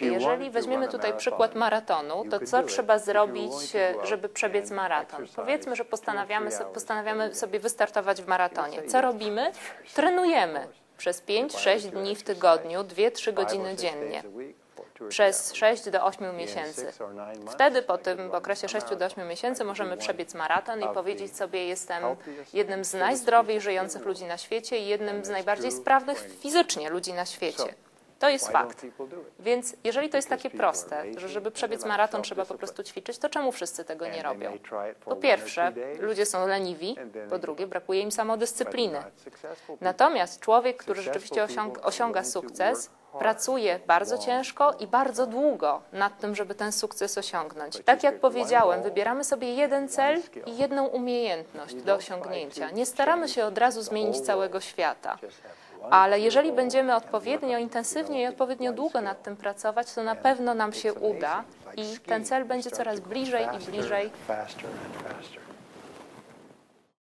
Jeżeli weźmiemy tutaj przykład maratonu, to co trzeba zrobić, żeby przebiec maraton? Powiedzmy, że postanawiamy, three so- hours postanawiamy sobie wystartować w maratonie. Co robimy? Trenujemy przez 5-6 dni w tygodniu, 2-3 five godziny dziennie przez hours. 6 do 8 In miesięcy. Wtedy po tym okresie a 6 do 8 marathon. miesięcy możemy przebiec maraton i powiedzieć sobie jestem jednym z najzdrowiej żyjących ludzi na świecie i jednym z najbardziej sprawnych fizycznie ludzi na świecie. To jest fakt. Więc jeżeli to jest takie proste, że żeby przebiec maraton trzeba po prostu ćwiczyć, to czemu wszyscy tego nie robią? Po pierwsze, ludzie są leniwi, po drugie, brakuje im samodyscypliny. Natomiast człowiek, który rzeczywiście osiąga sukces, pracuje bardzo ciężko i bardzo długo nad tym, żeby ten sukces osiągnąć. Tak jak powiedziałem, wybieramy sobie jeden cel i jedną umiejętność do osiągnięcia. Nie staramy się od razu zmienić całego świata. Ale jeżeli będziemy odpowiednio intensywnie i odpowiednio długo nad tym pracować, to na pewno nam się uda i ten cel będzie coraz bliżej i bliżej.